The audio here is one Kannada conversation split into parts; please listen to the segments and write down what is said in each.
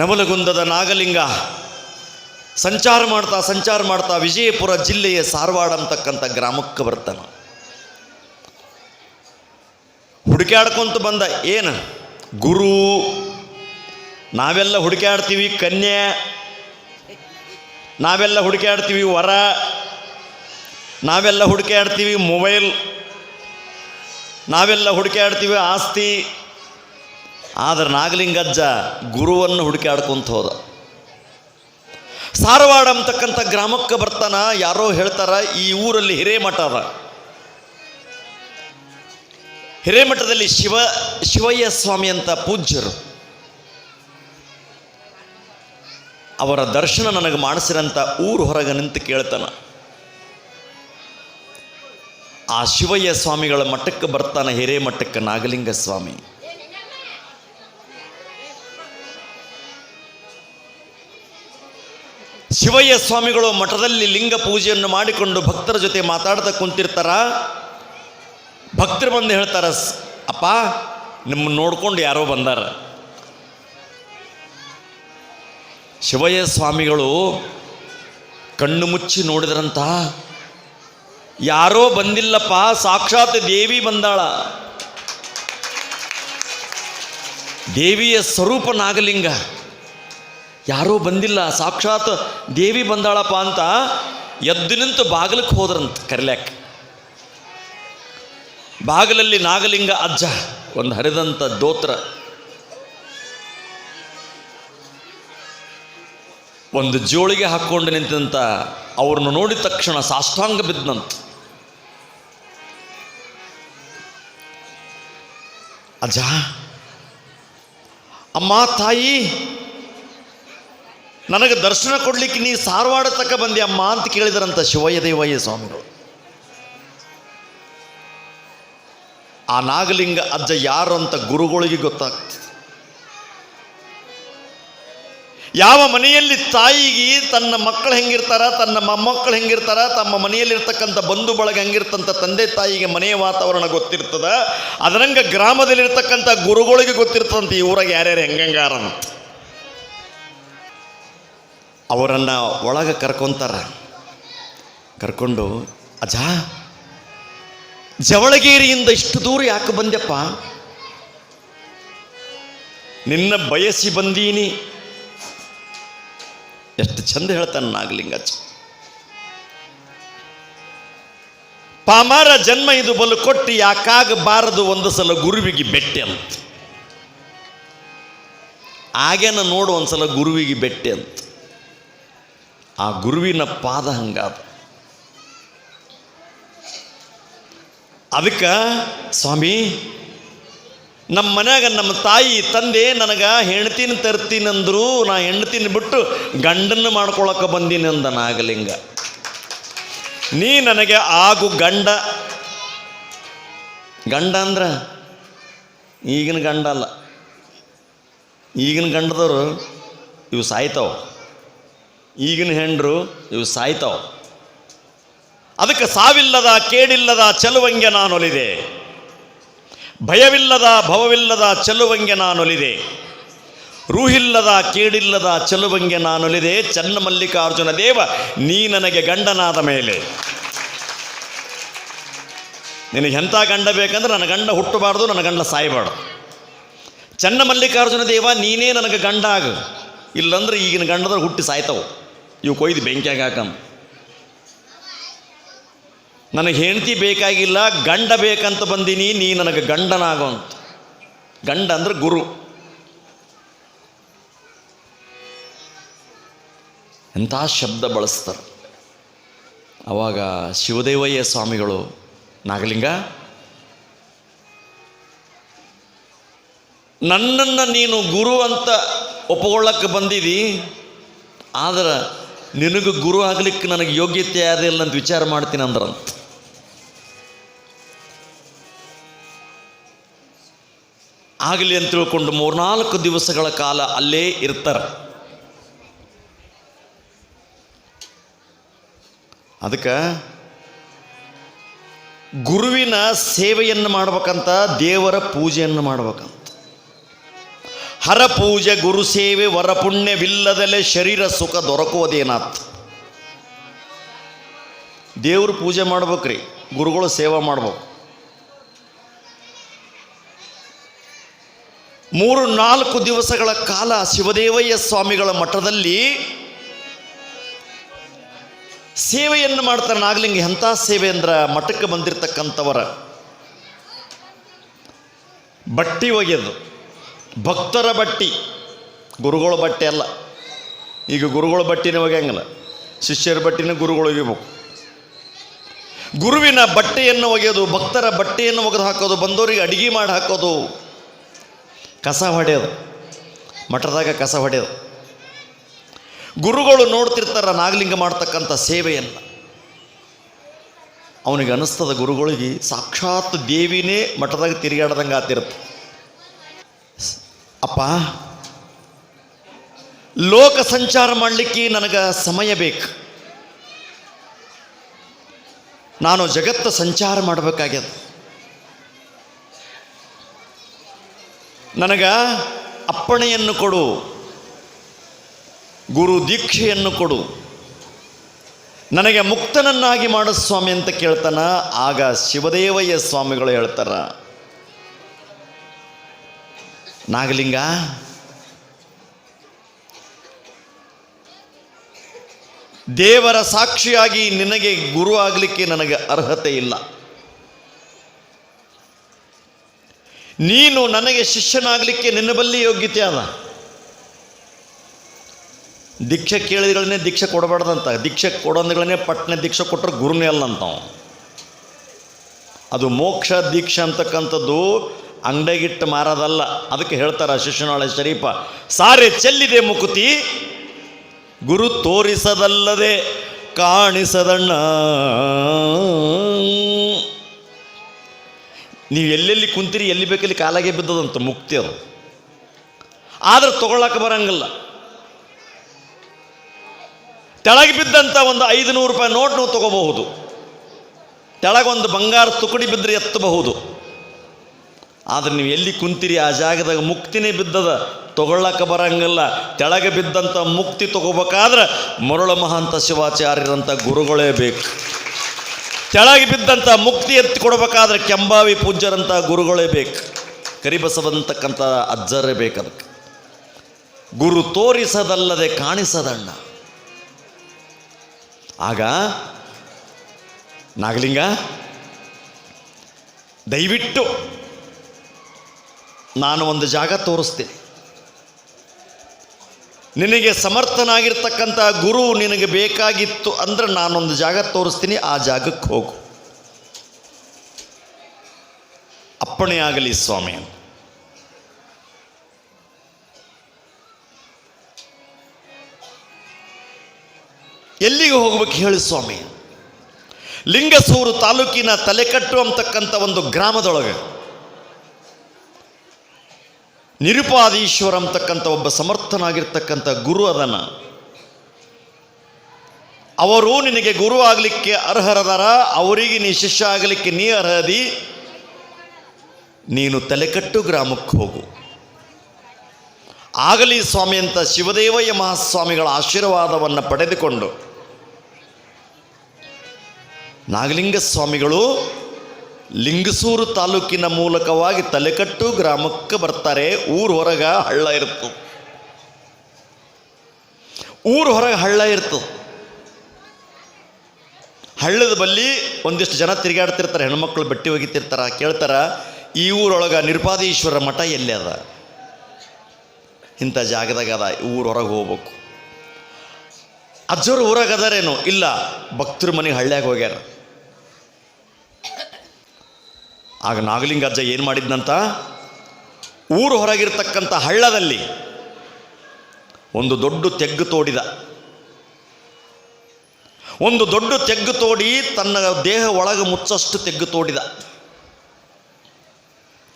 ನವಲಗುಂದದ ನಾಗಲಿಂಗ. ಸಂಚಾರ ಮಾಡ್ತಾ ಸಂಚಾರ ಮಾಡ್ತಾ ವಿಜಯಪುರ ಜಿಲ್ಲೆಯ ಸಾರವಾಡ ಅಂತಕ್ಕಂಥ ಗ್ರಾಮಕ್ಕೆ ಬರ್ತಾನೆ. ಹುಡುಕ್ಯಾಡ್ಕೊಂತ ಬಂದ, ಏನು? ಗುರು, ನಾವೆಲ್ಲ ಹುಡುಕ್ಯಾಡ್ತೀವಿ ಕನ್ಯೆ, ನಾವೆಲ್ಲ ಹುಡುಕ್ಯಾಡ್ತೀವಿ ವರ, ನಾವೆಲ್ಲ ಹುಡುಕ್ಯಾಡ್ತೀವಿ ಮೊಬೈಲ್, ನಾವೆಲ್ಲ ಹುಡುಕ್ಯಾಡ್ತೀವಿ ಆಸ್ತಿ ಆದ್ರೆ ನಾಗಲಿಂಗಜ್ಜ ಗುರುವನ್ನು ಹುಡುಕಾಡ್ಕೊಂತ ಹೋದ. ಸಾರವಾಡ ಅಂತಕ್ಕಂಥ ಗ್ರಾಮಕ್ಕೆ ಬರ್ತಾನ, ಯಾರೋ ಹೇಳ್ತಾರ, ಈ ಊರಲ್ಲಿ ಹಿರೇಮಠ ಅದ. ಹಿರೇಮಠದಲ್ಲಿ ಶಿವ, ಶಿವಯ್ಯ ಸ್ವಾಮಿ ಅಂತ ಪೂಜ್ಯರು. ಅವರ ದರ್ಶನ ನನಗೆ ಮಾಡಿಸಿರಂತ ಊರು ಹೊರಗೆ ನಿಂತು ಕೇಳ್ತಾನ. ಆ ಶಿವಯ್ಯ ಸ್ವಾಮಿಗಳ ಮಠಕ್ಕೆ ಬರ್ತಾನೆ ಹಿರೇಮಠಕ್ಕೆ ನಾಗಲಿಂಗ ಸ್ವಾಮಿ. ಶಿವಯ್ಯ ಸ್ವಾಮಿಗಳು ಮಠದಲ್ಲಿ ಲಿಂಗ ಪೂಜೆಯನ್ನು ಮಾಡಿಕೊಂಡು ಭಕ್ತರ ಜೊತೆ ಮಾತಾಡ್ತಾ ಕುಂತಿರ್ತಾರ? ಭಕ್ತರು ಬಂದು ಹೇಳ್ತಾರ, "ಸ್- ಅಪ್ಪ, ನಿಮ್ಮನ್ನು ನೋಡ್ಕೊಂಡು ಯಾರೋ ಬಂದಾರ. ಶಿವಯ್ಯ ಸ್ವಾಮಿಗಳು ಕಣ್ಣು ಮುಚ್ಚಿ ನೋಡಿದ್ರಂತ, ಯಾರೋ ಬಂದಿಲ್ಲಪ್ಪ, ಸಾಕ್ಷಾತ್ ದೇವಿ ಬಂದಾಳ. ದೇವಿಯ ಸ್ವರೂಪ ನಾಗಲಿಂಗ ಯಾರೂ ಬಂದಿಲ್ಲ, ಸಾಕ್ಷಾತ್ ದೇವಿ ಬಂದಾಳಪ್ಪ ಅಂತ ಎದ್ದು ನಿಂತು ಬಾಗಿಲಕ್ಕೆ ಹೋದ್ರಂತ ಕರಿಲ್ಯಾಕ. ಬಾಗಿಲಲ್ಲಿ ನಾಗಲಿಂಗ ಅಜ್ಜ, ಒಂದು ಹರಿದಂಥ ದೋತ್ರ. ಒಂದು ಜೋಳಿಗೆ ಹಾಕ್ಕೊಂಡು ನಿಂತಂತ ಅವ್ರನ್ನ ನೋಡಿದ ತಕ್ಷಣ ಸಾಷ್ಟಾಂಗ ಬಿದ್ದಂತ ಅಜ್ಜ, ಅಮ್ಮ, ತಾಯಿ ನನಗೆ ದರ್ಶನ ಕೊಡ್ಲಿಕ್ಕೆ ನೀ ಸಾರವಾಡ ತಕ್ಕ ಬಂದಿ ಅಮ್ಮ ಅಂತ ಕೇಳಿದರಂತ ಶಿವಯ್ಯ ದೇವಯ್ಯ ಸ್ವಾಮಿಗಳು. ಆ ನಾಗಲಿಂಗ ಅಜ್ಜ ಯಾರು ಅಂತ ಗುರುಗಳಿಗೆ ಗೊತ್ತಾಗ್ತದೆ. ಯಾವ ಮನೆಯಲ್ಲಿ ತಾಯಿಗೆ ತನ್ನ ಮಕ್ಕಳು ಹೆಂಗಿರ್ತಾರ, ತನ್ನ ಮೊಮ್ಮಕ್ಕಳು ಹೆಂಗಿರ್ತಾರ, ತಮ್ಮ ಮನೆಯಲ್ಲಿರ್ತಕ್ಕಂಥ ಬಂಧು ಬಳಗ ಹೆಂಗಿರ್ತಂಥ ತಂದೆ ತಾಯಿಗೆ ಮನೆಯ ವಾತಾವರಣ ಗೊತ್ತಿರ್ತದ, ಅದರಂಗ ಗ್ರಾಮದಲ್ಲಿರ್ತಕ್ಕಂಥ ಗುರುಗಳಿಗೆ ಗೊತ್ತಿರ್ತದಂತ ಈ ಊರಾಗ ಯಾರ್ಯಾರು ಹೆಂಗಂಗಾರ ಅಂತ ಅವರನ್ನು ಒಳಗೆ ಕರ್ಕೊತಾರ. ಕರ್ಕೊಂಡು ಅಜಾ ಜವಳಗೇರಿಯಿಂದ ಇಷ್ಟು ದೂರ ಯಾಕೆ ಬಂದ್ಯಪ್ಪ? ನಿನ್ನ ಬಯಸಿ ಬಂದೀನಿ. ಎಷ್ಟು ಚಂದ ಹೇಳ್ತಾನೆ ನಾಗಲಿಂಗಜ್ಜ. ಪಾಮಾರ ಜನ್ಮ ಇದು ಬಲು ಕೊಟ್ಟು ಯಾಕಾಗಬಾರದು ಒಂದು ಸಲ ಗುರುವಿಗೆ ಬೆಟ್ಟೆ ಅಂತ. ಆಗೇನ ನೋಡು ಒಂದ್ಸಲ ಗುರುವಿಗೆ ಬೆಟ್ಟೆ ಅಂತ. ಆ ಗುರುವಿನ ಪಾದ ಹಂಗಾದ. ಅದಕ್ಕೆ, ಸ್ವಾಮಿ, ನಮ್ಮ ಮನ್ಯಾಗ ನಮ್ಮ ತಾಯಿ ತಂದೆ ನನಗೆ ಹೆಣ್ತಿನ ತರ್ತೀನಂದ್ರು ನಾ ಹೆಣ್ತಿನ ಬಿಟ್ಟು ಗಂಡನ್ನು ಮಾಡ್ಕೊಳಕ್ಕೆ ಬಂದೀನಿ ಅಂದ ನಾಗಲಿಂಗ ನೀ ನನಗೆ ಆಗು ಗಂಡ. ಗಂಡ ಅಂದ್ರೆ ಈಗಿನ ಗಂಡ ಅಲ್ಲ. ಈಗಿನ ಗಂಡದವರು ಇವು ಸಾಯ್ತಾವ. ಈಗಿನ ಹೆಂಡ್ರು ಇವು ಸಾಯ್ತಾವ. ಅದಕ್ಕೆ ಸಾವಿಲ್ಲದ, ಕೇಡಿಲ್ಲದ ಚೆಲುವಂಗೆ ನಾನೊಲಿದೆ. ಭಯವಿಲ್ಲದ, ಭವವಿಲ್ಲದ ಚೆಲುವಂಗೆ ನಾನೊಲಿದೆ. ರೂಹಿಲ್ಲದ, ಕೇಡಿಲ್ಲದ ಚೆಲುವಂಗೆ ನಾನೊಲಿದೆ. ಚನ್ನ ಮಲ್ಲಿಕಾರ್ಜುನ ದೇವ, ನೀ ನನಗೆ ಗಂಡನಾದ ಮೇಲೆ. ನಿನಗೆ ಎಂಥ ಗಂಡ ಬೇಕಂದ್ರೆ ನನ್ನ ಗಂಡ ಹುಟ್ಟಬಾರ್ದು, ನನ್ನ ಗಂಡ ಸಾಯಬಾರ್ದು. ಚನ್ನ ಮಲ್ಲಿಕಾರ್ಜುನ ದೇವ, ನೀನೇ ನನಗೆ ಗಂಡ ಆಗು. ಇಲ್ಲಂದ್ರೆ ಈಗಿನ ಗಂಡದ ಹುಟ್ಟಿ ಸಾಯ್ತಾವು. ಇವು ಕೊಯ್ದು ಬೆಂಕಿಯಾಗಿ ನನಗೆ ಹೆಂಡತಿ ಬೇಕಾಗಿಲ್ಲ, ಗಂಡ ಬೇಕಂತ ಬಂದೀನಿ, ನೀ ನನಗೆ ಗಂಡನಾಗೋ ಗಂಡ ಅಂದ್ರೆ ಗುರು. ಎಂಥ ಶಬ್ದ ಬಳಸ್ತಾರೆ. ಅವಾಗ ಶಿವದೇವಯ್ಯ ಸ್ವಾಮಿಗಳು, ನಾಗಲಿಂಗ, ನನ್ನನ್ನು ನೀನು ಗುರು ಅಂತ ಒಪ್ಪಿಕೊಳ್ಳಕ್ಕೆ ಬಂದಿದ್ದೀ ಆದ್ರೆ ನಿನಗೆ ಗುರು ಆಗ್ಲಿಕ್ಕೆ ನನಗೆ ಯೋಗ್ಯತೆ ಇಲ್ಲ ಅಂತ ವಿಚಾರ ಮಾಡ್ತೀನಿ ಅಂದ್ರಂತ ಆಗಲಿ ಅಂತ ತಿಳ್ಕೊಂಡು ಮೂರ್ನಾಲ್ಕು ದಿವಸಗಳ ಕಾಲ ಅಲ್ಲೇ ಇರ್ತಾರೆ. ಅದಕ್ಕೆ ಗುರುವಿನ ಸೇವೆಯನ್ನು ಮಾಡ್ಬೇಕಂತ ದೇವರ ಪೂಜೆಯನ್ನು ಮಾಡ್ಬೇಕಂತ. ಹರಪೂಜೆ ಗುರು ಸೇವೆ ವರಪುಣ್ಯವಿಲ್ಲದಲೇ ಶರೀರ ಸುಖ ದೊರಕುವುದೇನಾತ್? ದೇವ್ರ ಪೂಜೆ ಮಾಡ್ಬೇಕ್ರಿ, ಗುರುಗಳು ಸೇವೆ ಮಾಡ್ಬೇಕು. ಮೂರು ನಾಲ್ಕು ದಿವಸಗಳ ಕಾಲ ಶಿವದೇವಯ್ಯ ಸ್ವಾಮಿಗಳ ಮಠದಲ್ಲಿ ಸೇವೆಯನ್ನು ಮಾಡ್ತಾರೆ ನಾಗಲಿಂಗ. ಎಂಥ ಸೇವೆ ಅಂದ್ರೆ ಮಠಕ್ಕೆ ಬಂದಿರತಕ್ಕಂಥವರ. ಬಟ್ಟಿ ಒಗೆದು. ಭಕ್ತರ ಬಟ್ಟಿ, ಗುರುಗಳ ಬಟ್ಟೆ ಅಲ್ಲ. ಈಗ ಗುರುಗಳ ಬಟ್ಟಿನ ಒಗೆಯಂಗಿಲ್ಲ ಶಿಷ್ಯರ ಬಟ್ಟಿನ ಗುರುಗಳು ಒಗಿಬೇಕು. ಗುರುವಿನ ಬಟ್ಟೆಯನ್ನು ಒಗೆಯೋದು ಭಕ್ತರ ಬಟ್ಟೆಯನ್ನು ಒಗೆದು ಹಾಕೋದು, ಬಂದವರಿಗೆ ಅಡುಗೆ ಮಾಡಿ ಹಾಕೋದು, ಕಸ ಹೊಡೆಯೋದು, ಮಠದಾಗ ಕಸ ಹೊಡೆಯೋದು. ಗುರುಗಳು ನೋಡ್ತಿರ್ತಾರ, ನಾಗಲಿಂಗ ಮಾಡ್ತಕ್ಕಂಥ ಸೇವೆಯನ್ನು. ಅವನಿಗೆ ಅನಿಸ್ತದ ಗುರುಗಳಿಗೆ ಸಾಕ್ಷಾತ್ ದೇವಿನೇ ಮಠದಾಗ ತಿರುಗಾಡ್ದಂಗೆ ಆತಿರುತ್ತೆ ಅಪ್ಪ ಲೋಕ ಸಂಚಾರ ಮಾಡಲಿಕ್ಕೆ ನನಗೆ ಸಮಯ ಬೇಕು. ನಾನು ಜಗತ್ತ ಸಂಚಾರ ಮಾಡಬೇಕಾಗ್ಯದ. ನನಗ ಅಪ್ಪಣೆಯನ್ನು ಕೊಡು, ಗುರು ದೀಕ್ಷೆಯನ್ನು ಕೊಡು. ನನಗೆ ಮುಕ್ತನನ್ನಾಗಿ ಮಾಡು ಸ್ವಾಮಿ ಅಂತ ಕೇಳ್ತಾನ, ಆಗ ಶಿವದೇವಯ್ಯ ಸ್ವಾಮಿಗಳು ಹೇಳ್ತಾರ ನಾಗಲಿಂಗ? ದೇವರ ಸಾಕ್ಷಿಯಾಗಿ ನಿನಗೆ ಗುರು ಆಗಲಿಕ್ಕೆ ನನಗೆ ಅರ್ಹತೆ ಇಲ್ಲ. ನೀನು ನನಗೆ ಶಿಷ್ಯನಾಗಲಿಕ್ಕೆ ನಿನ್ನ ಬಲ್ಲಿ ಯೋಗ್ಯತೆ ಅದ. ದೀಕ್ಷೆ ಕೇಳಿದ್ಗಳನ್ನೇ ದೀಕ್ಷೆ ಕೊಡಬಾರ್ದಂತ. ದೀಕ್ಷೆ ಕೊಡೋದ್ಗಳನ್ನೇ ಪಟ್ಟಣ ದೀಕ್ಷೆ ಕೊಟ್ಟರೆ ಗುರುನೇ ಅಲ್ಲ ಅದು ಮೋಕ್ಷ ದೀಕ್ಷೆ ಅಂತಕ್ಕಂಥದ್ದು ಅಂಗಡಿಗಿಟ್ಟು ಮಾರೋದಲ್ಲ. ಅದಕ್ಕೆ ಹೇಳ್ತಾರೆ ಶಿಶುನಾಳ ಶರೀಫ, ಸಾರೆ ಚೆಲ್ಲಿದೆ ಮುಕುತಿ, ಗುರು ತೋರಿಸದಲ್ಲದೆ ಕಾಣಿಸದಣ್ಣ. ನೀವು ಎಲ್ಲೆಲ್ಲಿ ಕುಂತಿರಿ, ಎಲ್ಲಿ ಬೇಕಲ್ಲಿ ಕಾಲಾಗೆ ಬಿದ್ದದಂತ ಮುಕ್ತಿ ಅದು. ಆದ್ರೆ ತಗೊಳ್ಳಕ್ಕೆ ಬರಂಗಿಲ್ಲ. ತೆಳಗೆ ಬಿದ್ದಂಥ ಒಂದು ಐದು ನೂರು ರೂಪಾಯಿ ನೋಟ್ ನಾವು ತಗೋಬಹುದು. ತೆಳಗೊಂದು ಬಂಗಾರ ತುಕಡಿ ಬಿದ್ದರೆ ಎತ್ತಬಹುದು. ಆದ್ರೆ ನೀವು ಎಲ್ಲಿ ಕುಂತಿರಿ? ಆ ಜಾಗದಾಗ ಮುಕ್ತಿನೇ ಬಿದ್ದದ. ತಗೊಳ್ಳಕ್ಕೆ ಬರಂಗಿಲ್ಲ. ತೆಳಗೆ ಬಿದ್ದಂಥ ಮುಕ್ತಿ ತಗೋಬೇಕಾದ್ರೆ ಮರುಳ ಮಹಾಂತ ಶಿವಾಚಾರ್ಯರಂಥ ಗುರುಗಳೇ ಬೇಕು. ತೆಳಗೆ ಬಿದ್ದಂಥ ಮುಕ್ತಿ ಎತ್ತಿ ಕೊಡಬೇಕಾದ್ರೆ ಕೆಂಬಾವಿ ಪೂಜ್ಯರಂಥ ಗುರುಗಳೇ ಬೇಕು. ಕರಿಬಸವಂತಕ್ಕಂಥ ಅಜ್ಜರೇ ಬೇಕು ಅದಕ್ಕೆ. ಗುರು ತೋರಿಸದಲ್ಲದೆ ಕಾಣಿಸದಣ್ಣ. ಆಗ ನಾಗಲಿಂಗ, ದಯವಿಟ್ಟು ನಾನು ಒಂದು ಜಾಗ ತೋರಿಸ್ತೀನಿ. ನಿನಗೆ ಸಮರ್ಥನಾಗಿರ್ತಕ್ಕಂಥ ಗುರು ನಿನಗೆ ಬೇಕಾಗಿತ್ತು ಅಂದ್ರೆ ನಾನೊಂದು ಜಾಗ ತೋರಿಸ್ತೀನಿ, ಆ ಜಾಗಕ್ಕೆ ಹೋಗು. ಅಪ್ಪಣೆಯಾಗಲಿ ಸ್ವಾಮಿ. ಎಲ್ಲಿಗೆ ಹೋಗ್ಬೇಕು ಹೇಳಿ ಸ್ವಾಮಿ. ಲಿಂಗಸೂರು ತಾಲೂಕಿನ ತಲೆಕಟ್ಟು ಅಂತಕ್ಕಂಥ ಒಂದು ಗ್ರಾಮದೊಳಗೆ ನಿರುಪಾದೀಶ್ವರ ಅಂತಕ್ಕಂಥ ಒಬ್ಬ ಸಮರ್ಥನಾಗಿರ್ತಕ್ಕಂಥ ಗುರು ಅದನ. ಅವರು ನಿನಗೆ ಗುರು ಆಗಲಿಕ್ಕೆ ಅರ್ಹರದಾರ, ಅವರಿಗೆ ನೀ ಶಿಷ್ಯ ಆಗಲಿಕ್ಕೆ ನೀ ಅರ್ಹದಿ. ನೀನು ತಲೆಕಟ್ಟು ಗ್ರಾಮಕ್ಕೆ ಹೋಗು. ಆಗಲಿ ಸ್ವಾಮಿ ಅಂತ ಶಿವದೇವಯ್ಯ ಮಹಾಸ್ವಾಮಿಗಳ ಆಶೀರ್ವಾದವನ್ನು ಪಡೆದುಕೊಂಡು, ನಾಗಲಿಂಗ ಸ್ವಾಮಿಗಳು ಲಿಂಗಸೂರು ತಾಲೂಕಿನ ಮೂಲಕವಾಗಿ ತಲೆಕಟ್ಟು ಗ್ರಾಮಕ್ಕೆ ಬರ್ತಾರೆ. ಊರು ಹೊರಗ ಹಳ್ಳ ಇರ್ತದೆ. ಊರು ಹೊರಗೆ ಹಳ್ಳ ಇರ್ತದೆ. ಹಳ್ಳದ ಬಲ್ಲಿ ಒಂದಿಷ್ಟು ಜನ ತಿರುಗಾಡ್ತಿರ್ತಾರೆ, ಹೆಣ್ಮಕ್ಳು ಬಟ್ಟೆ ಒಗಿತಿರ್ತಾರ, ಕೇಳ್ತಾರ, ಈ ಊರೊಳಗೆ ನಿರುಪಾದೀಶ್ವರ ಮಠ ಎಲ್ಲಿ ಅದ? ಇಂಥ ಜಾಗದಾಗ ಅದ ಊರು ಹೊರಗೆ ಹೋಗ್ಬೇಕು. ಅಜ್ಜರು ಊರಾಗ ಅದಾರೇನು? ಇಲ್ಲ, ಭಕ್ತರು ಮನೆಗೆ ಹಳ್ಳ್ಯಾಗ ಹೋಗ್ಯಾರ. ಆಗ ನಾಗಲಿಂಗ ಅಜ್ಜ ಏನು ಮಾಡಿದ್ನಂತ? ಊರು ಹೊರಗಿರ್ತಕ್ಕಂಥ ಹಳ್ಳದಲ್ಲಿ ಒಂದು ದೊಡ್ಡ ತೆಗ್ಗು ತೋಡಿದ. ಒಂದು ದೊಡ್ಡ ತೆಗ್ಗು ತೋಡಿ ತನ್ನ ದೇಹ ಒಳಗೆ ಮುಚ್ಚಷ್ಟು ತೆಗ್ಗು ತೋಡಿದ.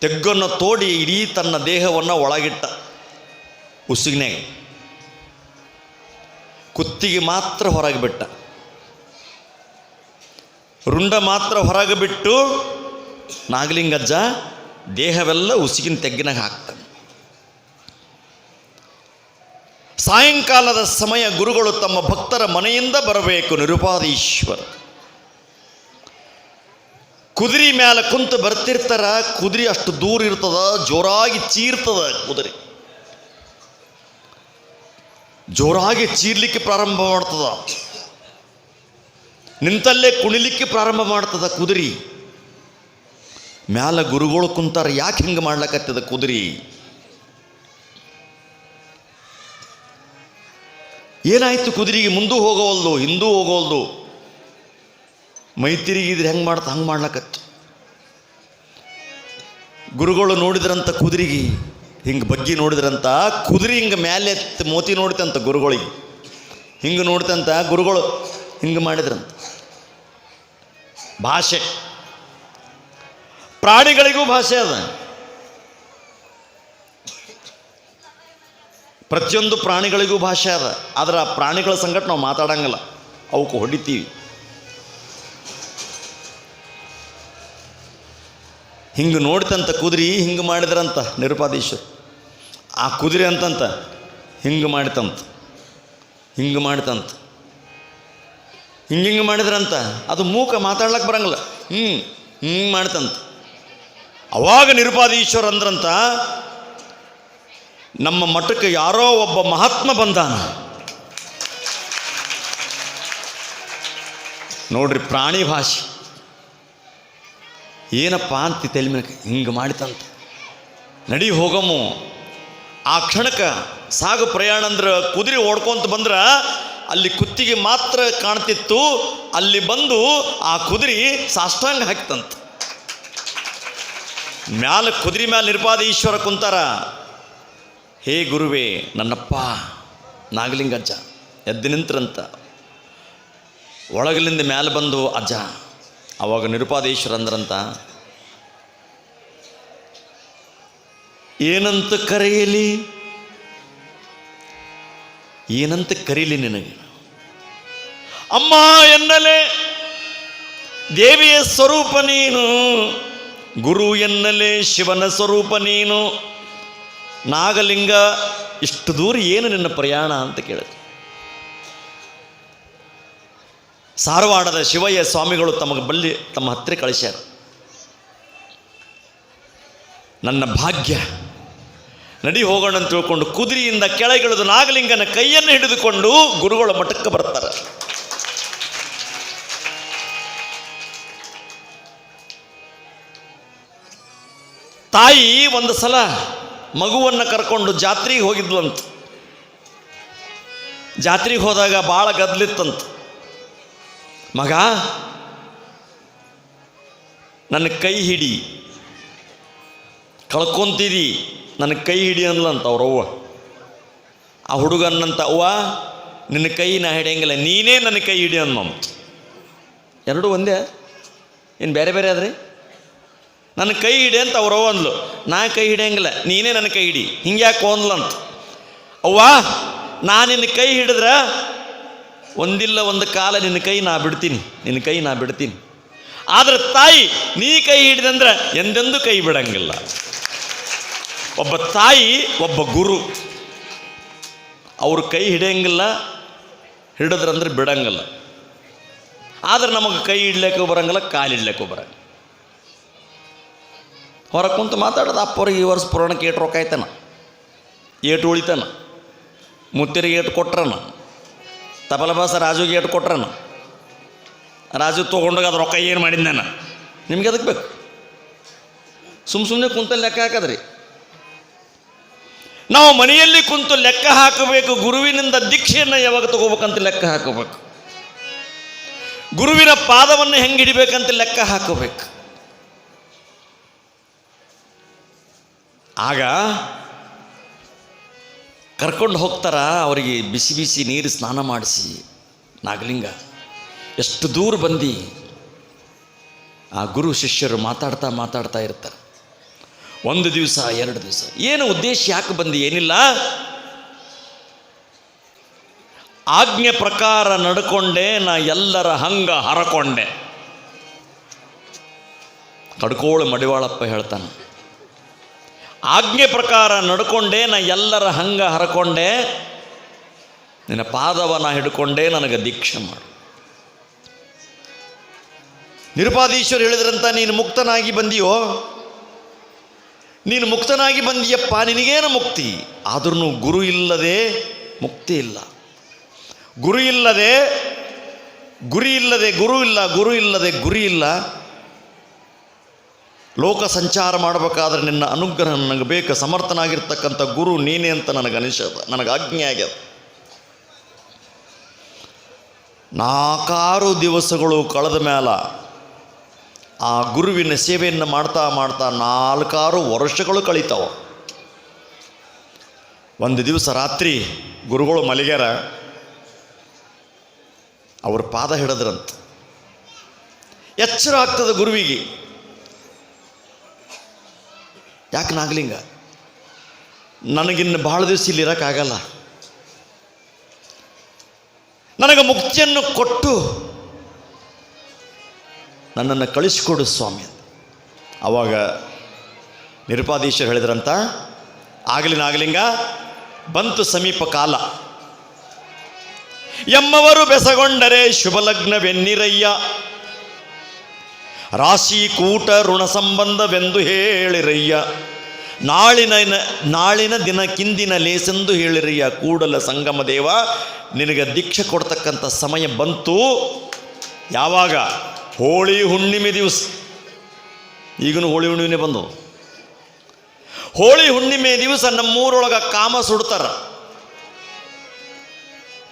ತೆಗ್ಗನ್ನು ತೋಡಿ ಇಡೀ ತನ್ನ ದೇಹವನ್ನು ಒಳಗಿಟ್ಟ ಉಸಿಗ್ನಾಗ ಕುತ್ತಿಗೆ ಮಾತ್ರ ಹೊರಗೆ ಬಿಟ್ಟ. ರುಂಡ ಮಾತ್ರ ಹೊರಗೆ ಬಿಟ್ಟು ನಾಗಲಿಂಗಜ್ಜ ದೇಹವೆಲ್ಲ ಉಸಿಗಿನ ತೆಗ್ಗಿನಾಗ ಹಾಕ್ತಾನೆ. ಸಾಯಂಕಾಲದ ಸಮಯ ಗುರುಗಳು ತಮ್ಮ ಭಕ್ತರ ಮನೆಯಿಂದ ಬರಬೇಕು, ನಿರುಪಾದೀಶ್ವರ. ಕುದುರೆ ಮ್ಯಾಲ ಕುಂತು ಬರ್ತಿರ್ತಾರ, ಕುದುರೆ ಅಷ್ಟು ದೂರ ಇರ್ತದ, ಜೋರಾಗಿ ಚೀರ್ತದ ಕುದುರೆ. ಜೋರಾಗಿ ಚೀರ್ಲಿಕ್ಕೆ ಪ್ರಾರಂಭ ಮಾಡ್ತದ. ನಿಂತಲ್ಲೇ ಕುಣಿಲಿಕ್ಕೆ ಪ್ರಾರಂಭ ಮಾಡ್ತದ ಕುದುರೆ. ಮ್ಯಾಲ ಗುರುಗಳು ಕುಂತಾರ, ಯಾಕೆ ಹಿಂಗೆ ಮಾಡ್ಲಕತ್ತದ ಕುದುರಿ? ಏನಾಯ್ತು ಕುದುರೆಗೆ? ಮುಂದೂ ಹೋಗೋವಲ್ದು, ಹಿಂದೂ ಹೋಗೋವಲ್ದು. ಇದ್ರೆ ಹೆಂಗೆ ಮಾಡ್ತಾ, ಹಂಗೆ ಮಾಡ್ಲಕತ್ತು. ಗುರುಗಳು ನೋಡಿದ್ರಂತ ಕುದುರೆಗೆ, ಹಿಂಗೆ ಬಗ್ಗಿ ನೋಡಿದ್ರಂತ, ಕುದುರೆ ಹಿಂಗೆ ಮ್ಯಾಲೆ ಮೋತಿ ನೋಡ್ತಂತ ಗುರುಗಳಿಗೆ. ಹಿಂಗೆ ನೋಡ್ತಂತ ಗುರುಗಳು ಹಿಂಗೆ ಮಾಡಿದ್ರಂತ. ಭಾಷೆ. ಪ್ರಾಣಿಗಳಿಗೂ ಭಾಷೆ ಅದ. ಪ್ರತಿಯೊಂದು ಪ್ರಾಣಿಗಳಿಗೂ ಭಾಷೆ ಅದ. ಆದ್ರೆ ಆ ಪ್ರಾಣಿಗಳ ಸಂಗಟ ನಾವು ಮಾತಾಡಂಗಿಲ್ಲ. ಅವಕ್ಕೆ ಹೊಡಿತೀವಿ. ಹಿಂಗೆ ನೋಡ್ತಂತ ಕುದುರೆ ಹಿಂಗೆ ಮಾಡಿದ್ರಂತ ನಿರುಪಾದೀಶ್ವರ್ ಆ ಕುದುರೆ ಅಂತಂತ ಹಿಂಗೆ ಮಾಡಿತಂತ. ಹಿಂಗೆ ಮಾಡಿತಂತ. ಹಿಂಗೆ ಹಿಂಗೆ ಮಾಡಿದ್ರಂತ. ಅದು ಮೂಕ ಮಾತಾಡ್ಲಕ್ಕೆ ಬರಂಗಿಲ್ಲ. ಹ್ಞೂ ಹಿಂಗೆ ಮಾಡ್ತಂತ. ಅವಾಗ ನಿರುಪಾದೀಶ್ವರ ಅಂದ್ರಂತ, ನಮ್ಮ ಮಠಕ್ಕೆ ಯಾರೋ ಒಬ್ಬ ಮಹಾತ್ಮ ಬಂದಾನ. ನೋಡ್ರಿ ಪ್ರಾಣಿ ಭಾಷೆ. ಏನಪ್ಪ ಅಂತ ತೆಲಿಮಿನ ಹಿಂಗೆ ಮಾಡಿತಂತ. ನಡಿ ಹೋಗಮು. ಆ ಕ್ಷಣಕ್ಕೆ ಸಾಗು ಪ್ರಯಾಣ ಅಂದ್ರೆ ಕುದುರೆ ಓಡ್ಕೊಂತ ಬಂದ್ರೆ ಅಲ್ಲಿ ಕುತ್ತಿಗೆ ಮಾತ್ರ ಕಾಣ್ತಿತ್ತು, ಅಲ್ಲಿ ಬಂದು ಆ ಕುದುರೆ ಸಾಷ್ಟಾಂಗ ಹಾಕ್ತಂತ. ಮ್ಯಾಲ ಕುದುರೆ ಮ್ಯಾಲ ನಿರ್ಪಾದ ಈಶ್ವರ ಕುಂತಾರ. ಹೇ ಗುರುವೇ, ನನ್ನಪ್ಪ, ನಾಗಲಿಂಗಜ್ಜ, ಎದ್ದು ನಿಂತ್ರಂತ. ಒಳಗಲಿಂದ ಮ್ಯಾಲೆ ಬಂದು ಅಜ್ಜ, ಅವಾಗ ನಿರುಪಾದೇಶ್ವರ ಅಂದ್ರಂತ. ಏನಂತ ಕರೆಯಲಿ? ಏನಂತ ಕರೀಲಿ ನಿನಗೆ? ಅಮ್ಮ ಎನ್ನಲೆ, ದೇವಿಯ ಸ್ವರೂಪ ನೀನು. ಗುರು ಎನ್ನಲೆ ಶಿವನ ಸ್ವರೂಪ ನೀನು. ನಾಗಲಿಂಗ, ಇಷ್ಟು ದೂರ ಏನು ನಿನ್ನ ಪ್ರಯಾಣ ಅಂತ ಕೇಳಿದ್ರು. ಸಾರವಾಡದ ಶಿವಯ್ಯ ಸ್ವಾಮಿಗಳು ತಮಗೆ ಬಲ್ಲಿ ತಮ್ಮ ಹತ್ತಿರ ಕಳಿಸ್ಯಾರ. ನನ್ನ ಭಾಗ್ಯ, ನಡಿ ಹೋಗೋಣ ಅಂತ ತಿಳ್ಕೊಂಡು ಕುದುರೆಯಿಂದ ಕೆಳಗಿಳಿದು ನಾಗಲಿಂಗನ ಕೈಯನ್ನು ಹಿಡಿದುಕೊಂಡು ಗುರುಗಳ ಮಠಕ್ಕೆ ಬರ್ತಾರೆ. ತಾಯಿ ಒಂದು ಸಲ ಮಗುವನ್ನು ಕರ್ಕೊಂಡು ಜಾತ್ರೆಗೆ ಹೋಗಿದ್ಲಂತ. ಜಾತ್ರೆಗೆ ಹೋದಾಗ ಭಾಳ ಗದ್ಲಿತ್ತಂತ. ಮಗ, ನನ್ನ ಕೈ ಹಿಡಿ, ಕಳ್ಕೊಂತೀರಿ, ನನ್ನ ಕೈ ಹಿಡಿ ಅನ್ಲಂತ ಅವ್ರವ್ವ ಆ ಹುಡುಗನ್ನಂತ ಅವ್ವ, ನಿನ್ನ ಕೈ ನಾ ಹಿಡಿಯಂಗಿಲ್ಲ, ನೀನೇ ನನ್ನ ಕೈ ಹಿಡಿ ಅನ್ನಂತ ಎರಡು ಒಂದೇ? ಏನು ಬೇರೆ ಬೇರೆ ಆದ್ರಿ? ನನ್ನ ಕೈ ಹಿಡಿ ಅಂತ ಅವ್ರವ್ವ ಅಂದ್ಲು. ನಾ ಕೈ ಹಿಡಿಯಂಗಿಲ್ಲ, ನೀನೇ ನನ್ನ ಕೈ ಹಿಡಿ. ಹಿಂಗ್ಯಾಕೆ ಅಂತ ಅವ್ವ, ನಾ ನಿನ್ನ ಕೈ ಹಿಡಿದ್ರ ಒಂದಿಲ್ಲ ಒಂದು ಕಾಲ ನಿನ್ನ ಕೈ ನಾ ಬಿಡ್ತೀನಿ, ನಿನ್ನ ಕೈ ನಾ ಬಿಡ್ತೀನಿ. ಆದ್ರೆ ತಾಯಿ, ನೀ ಕೈ ಹಿಡಿದಂದ್ರೆ ಎಂದೆಂದೂ ಕೈ ಬಿಡಂಗಿಲ್ಲ. ಒಬ್ಬ ತಾಯಿ, ಒಬ್ಬ ಗುರು. ಅವ್ರ ಕೈ ಹಿಡಿಯಂಗಿಲ್ಲ, ಹಿಡಿದ್ರಂದ್ರೆ ಬಿಡಂಗಿಲ್ಲ. ಆದ್ರೆ ನಮಗೆ ಕೈ ಇಡ್ಲಿಕ್ಕೂ ಬರಂಗಿಲ್ಲ, ಕಾಲು ಇಡ್ಲಿಕ್ಕೂ ಬರಂಗಿಲ್ಲ. ಹೊರಗೆ ಕುಂತು ಮಾತಾಡೋದು ಅಪ್ಪವ್ರಿಗೆ ಈ ವರ್ಷ ಪುರಾಣಕ್ಕೆ ಏಟು ರೊಕ್ಕ ಆಯ್ತಾನ ಏಟು ಉಳಿತಾನ. ಮುತ್ತಿರಿಗೆ ಏಟು ಕೊಟ್ರನ. ತಬಲ ಬಾಸ ರಾಜುಗೆ ಏಟು ಕೊಟ್ರನ. ರಾಜು ತೊಗೊಂಡೋಗ ಅದು ರೊಕ್ಕ ಏನು ಮಾಡಿದ್ದೆ ನಾನು ನಿಮ್ಗೆ ಅದಕ್ಕೆ ಬೇಕು? ಸುಮ್ಮ ಸುಮ್ಮನೆ ಕುಂತಲ್ಲಿ ಲೆಕ್ಕ ಹಾಕದ್ರಿ. ನಾವು ಮನೆಯಲ್ಲಿ ಕುಂತು ಲೆಕ್ಕ ಹಾಕಬೇಕು, ಗುರುವಿನಿಂದ ದೀಕ್ಷೆಯನ್ನು ಯಾವಾಗ ತಗೋಬೇಕಂತ ಲೆಕ್ಕ ಹಾಕಬೇಕು. ಗುರುವಿನ ಪಾದವನ್ನು ಹೆಂಗೆ ಹಿಡಿಬೇಕಂತ ಲೆಕ್ಕ ಹಾಕಬೇಕು. ಆಗ ಕರ್ಕೊಂಡು ಹೋಗ್ತಾರ, ಅವರಿಗೆ ಬಿಸಿ ಬಿಸಿ ನೀರು ಸ್ನಾನ ಮಾಡಿಸಿ. ನಾಗಲಿಂಗ, ಎಷ್ಟು ದೂರ ಬಂದು? ಆ ಗುರು ಶಿಷ್ಯರು ಮಾತಾಡ್ತಾ ಮಾತಾಡ್ತಾ ಇರ್ತಾರೆ. ಒಂದು ದಿವಸ, ಎರಡು ದಿವಸ. ಏನು ಉದ್ದೇಶ ಯಾಕೆ ಬಂದು? ಏನಿಲ್ಲ? ಆಜ್ಞೆ ಪ್ರಕಾರ ನಡ್ಕೊಂಡೆ, ನಾ ಎಲ್ಲರ ಹಂಗ ಹರಕೊಂಡೆ. ಕಡ್ಕೋಳು ಮಡಿವಾಳಪ್ಪ ಹೇಳ್ತಾನೆ. ಆಜ್ಞೆ ಪ್ರಕಾರ ನಡ್ಕೊಂಡೆ, ನಾ ಎಲ್ಲರ ಹಂಗ ಹರಕೊಂಡೆ, ನಿನ್ನ ಪಾದವನ ಹಿಡ್ಕೊಂಡೇ, ನನಗೆ ದೀಕ್ಷೆ ಮಾಡು. ನಿರುಪಾದೀಶ್ವರ್ ಹೇಳಿದ್ರಂತ, ನೀನು ಮುಕ್ತನಾಗಿ ಬಂದಿಯೋ? ನೀನು ಮುಕ್ತನಾಗಿ ಬಂದಿಯಪ್ಪ, ನಿನಗೇನು ಮುಕ್ತಿ? ಆದ್ರೂ ಗುರು ಇಲ್ಲದೆ ಮುಕ್ತಿ ಇಲ್ಲ. ಗುರು ಇಲ್ಲದೆ ಗುರಿ ಇಲ್ಲದೆ ಗುರು ಇಲ್ಲ, ಗುರು ಇಲ್ಲದೆ ಗುರಿ ಇಲ್ಲ. ಲೋಕ ಸಂಚಾರ ಮಾಡಬೇಕಾದ್ರೆ ನಿನ್ನ ಅನುಗ್ರಹ ನನಗೆ ಬೇಕು. ಸಮರ್ಥನಾಗಿರ್ತಕ್ಕಂಥ ಗುರು ನೀನೇ ಅಂತ ನನಗೆ ಅನಿಸದ, ನನಗೆ ಆಜ್ಞೆ ಆಗ್ಯದ. ನಾಲ್ಕಾರು ದಿವಸಗಳು ಕಳೆದ ಮೇಲ ಆ ಗುರುವಿನ ಸೇವೆಯನ್ನು ಮಾಡ್ತಾ ಮಾಡ್ತಾ ನಾಲ್ಕಾರು ವರ್ಷಗಳು ಕಳೀತಾವ. ಒಂದು ದಿವಸ ರಾತ್ರಿ ಗುರುಗಳು ಮಲಗ್ಯಾರ. ಅವ್ರ ಪಾದ ಹಿಡಿದ್ರಂತ. ಎಚ್ಚರ ಆಗ್ತದೆ ಗುರುವಿಗೆ. ಯಾಕೆ ನಾಗಲಿಂಗ ನನಗಿನ್ನು ಭಾಳ ದಿವಸ ಇಲ್ಲಿ ಇರೋಕ್ಕಾಗಲ್ಲ ನನಗೆ ಮುಕ್ತಿಯನ್ನು ಕೊಟ್ಟು ನನ್ನನ್ನು ಕಳಿಸಿಕೊಡು ಸ್ವಾಮಿ ಅವಾಗ ನಿರುಪಾದೀಶ್ವರ್ ಹೇಳಿದ್ರಂತ, ಆಗಲಿ ನಾಗಲಿಂಗ ಬಂತು ಸಮೀಪ ಕಾಲ. ಎಮ್ಮವರು ಬೆಸಗೊಂಡರೆ ಶುಭಲಗ್ನವೆನ್ನಿರಯ್ಯ. ರಾಶಿ ಕೂಟ ಋಣ ಸಂಬಂಧವೆಂದು ಹೇಳಿರಯ್ಯ. ನಾಳಿನ ನಾಳಿನ ದಿನಕ್ಕಿಂದಿನ ಲೇಸೆಂದು ಹೇಳಿರಯ್ಯ. ಕೂಡಲ ಸಂಗಮ ದೇವ, ನಿನಗೆ ದೀಕ್ಷೆ ಕೊಡ್ತಕ್ಕಂಥ ಸಮಯ ಬಂತು. ಯಾವಾಗ? ಹೋಳಿ ಹುಣ್ಣಿಮೆ ದಿವಸ. ಈಗನು ಹೋಳಿ ಹುಣ್ಣಿಮೆ ಬಂದು. ಹೋಳಿ ಹುಣ್ಣಿಮೆ ದಿವಸ ನಮ್ಮೂರೊಳಗೆ ಕಾಮ ಸುಡ್ತಾರ.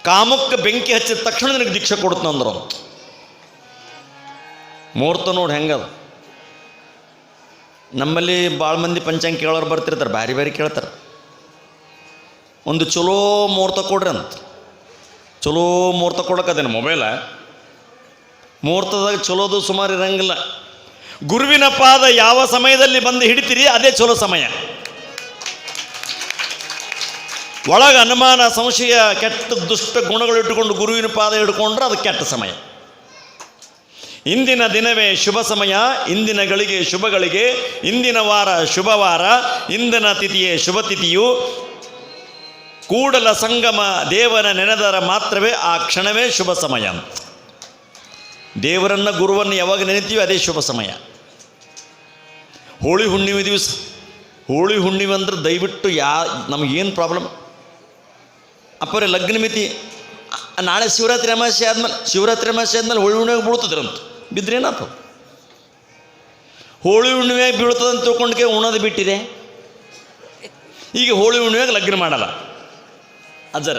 ಕಾಮಕ್ಕೆ ಬೆಂಕಿ ಹಚ್ಚಿದ ತಕ್ಷಣ ನಿನಗೆ ದೀಕ್ಷೆ ಕೊಡ್ತಂದ್ರು ಮುಹೂರ್ತ ನೋಡಿ ಹೆಂಗದ? ನಮ್ಮಲ್ಲಿ ಭಾಳ ಮಂದಿ ಪಂಚಾಂಗ ಕೇಳೋರು ಬರ್ತಿರ್ತಾರೆ ಭಾರಿ ಭಾರಿ ಕೇಳ್ತಾರೆ. ಒಂದು ಚಲೋ ಮುಹೂರ್ತ ಕೊಡ್ರಿ ಅಂತ. ಚಲೋ ಮುಹೂರ್ತ ಕೊಡಕ್ಕದೇನು ಮೊಬೈಲ. ಮುಹೂರ್ತದಾಗ ಚಲೋದು ಸುಮಾರು ಇರಂಗಿಲ್ಲ. ಗುರುವಿನ ಪಾದ ಯಾವ ಸಮಯದಲ್ಲಿ ಬಂದು ಹಿಡಿತೀರಿ, ಅದೇ ಚಲೋ ಸಮಯ. ಒಳಗೆ ಅನುಮಾನ, ಸಂಶಯ, ಕೆಟ್ಟ ದುಷ್ಟ ಗುಣಗಳು ಇಟ್ಟುಕೊಂಡು ಗುರುವಿನ ಪಾದ ಹಿಡ್ಕೊಂಡ್ರೆ ಅದು ಕೆಟ್ಟ ಸಮಯ. ಇಂದಿನ ದಿನವೇ ಶುಭ ಸಮಯ, ಇಂದಿನ ಗಳಿಗೆ ಶುಭಗಳಿಗೆ ಇಂದಿನ ವಾರ ಶುಭವಾರ ಇಂದಿನ ತಿಥಿಯೇ ಶುಭ ತಿಥಿಯು. ಕೂಡಲ ಸಂಗಮ ದೇವನ ನೆನೆದರ ಮಾತ್ರವೇ ಆ ಕ್ಷಣವೇ ಶುಭ ಸಮಯ. ದೇವರನ್ನ ಗುರುವನ್ನು ಯಾವಾಗ ನೆನೆತೀವಿ ಅದೇ ಶುಭ ಸಮಯ. ಹೋಳಿ ಹುಣ್ಣಿಮೆ ದಿವಸ. ಹೋಳಿ ಹುಣ್ಣಿಮೆ ಅಂದ್ರೆ ದಯವಿಟ್ಟು ಯಾ ನಮಗೇನು ಪ್ರಾಬ್ಲಮ್ ಅಪ್ಪರೇ ಲಗ್ನ ಮಿತಿ, ನಾಳೆ ಶಿವರಾತ್ರಿ ಅಮಾವಾಸ್ಯೆ ಆದ್ಮೇಲೆ, ಶಿವರಾತ್ರಿ ಅಮಾವಾಸ್ಯೆ ಆದ್ಮೇಲೆ ಹೋಳಿ ಹುಣ್ಣಿಮೆಗೆ ಬೀಳ್ತದ್ರಂತ. ಬಿದ್ದರೆ ಏನಾಯ್ತು ಹೋಳಿ ಹುಣ್ಣಿಮೆಗೆ ಬೀಳ್ತದಂತ ತಿಳ್ಕೊಂಡ್ಕೆ ಉಣೋದು ಬಿಟ್ಟಿದೆ. ಈಗ ಹೋಳಿ ಹುಣ್ಣಿಮೆಗೆ ಲಗ್ನ ಮಾಡಲ್ಲ. ಅಜ್ಜರ.